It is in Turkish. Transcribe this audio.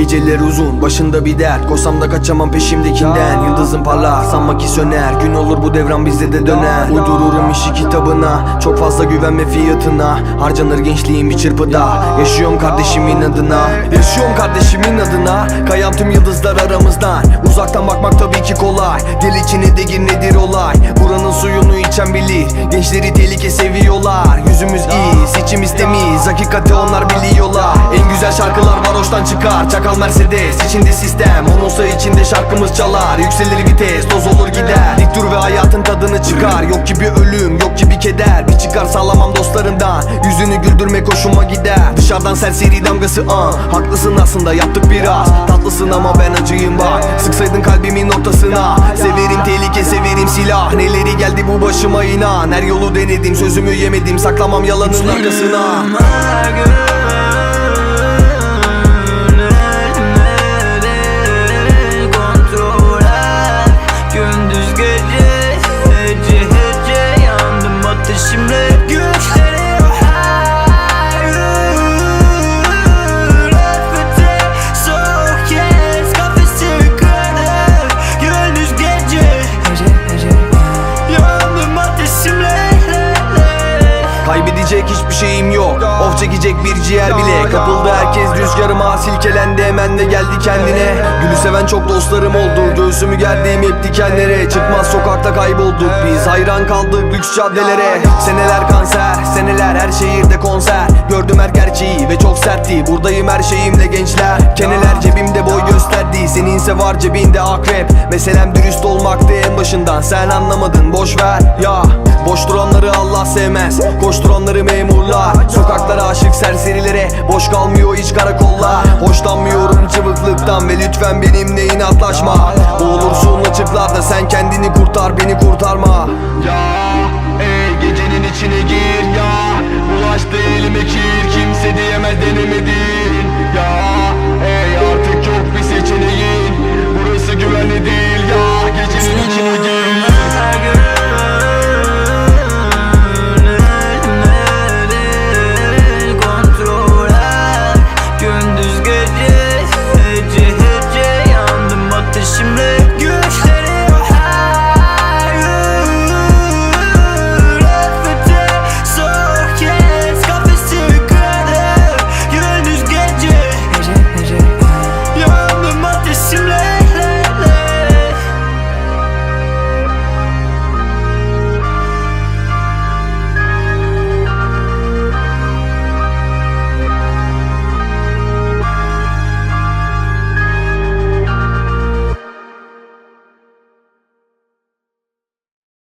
Geceler uzun başında bir dert. Koşsam da kaçamam peşimdekinden. Yıldızım parlar sanma ki söner. Gün olur bu devran bizde de döner. Uydururum işi kitabına. Çok fazla güvenme fiyatına. Harcanır gençliğim bir çırpıda. Yaşıyorum kardeşimin adına. Yaşıyorum kardeşimin adına. Kayan tüm yıldızlar aramızdan. Uzaktan bakmak tabii ki kolay. Gel içine de gir nedir olay? Buranın suyunu içen bilir Gençleri tehlike seviyorlar. Yüzümüz iyi seçimiz temiz. Hakikati onlar biliyorlar. En güzel şarkılar varoştan çıkar. Çakal Mercedes içinde sistem. Onunsa içinde şarkımız çalar. Yükselir vites toz olur gider. Dik dur ve hayatın tadını çıkar. Yok ki bir ölüm yok ki bir keder. Bir çıkar sağlamam dostlarından. Yüzünü güldürmek hoşuma gider. Dışarıdan serseri damgası an Haklısın aslında yaptık biraz. Tatlısın ama ben acıyım bak. Sıksaydın kalbimin ortasına silah. Neleri geldi bu başıma inan. Her yolu denedim sözümü yemedim. Saklamam yalanın arkasına. Her çekecek bir ciğer bile. Kapıldı herkes rüzgarıma silkelendi. Hemen de geldi kendine. Gülü seven çok dostlarım oldu. Göğsümü gerdiğim hep dikenlere Çıkmaz sokakta kaybolduk biz Hayran kaldık lüks caddelere. Seneler kanser Seneler her şehirde konser. Gördüm her gerçeği ve çok sertti. Buradayım her şeyimle gençler. Keneler cebimde boy gösterdi. Seninse var cebinde akrep. Meselem dürüst olmaktı en başından. Sen anlamadın boş ver. Ya Boş Allah sevmez. Koşturanları memurlar. Sokaklara aşık serserilere. Boş kalmıyor hiç karakollar Hoşlanmıyorum cıvıklıktan Ve lütfen benimle inatlaşma. Boğulursun açıklarda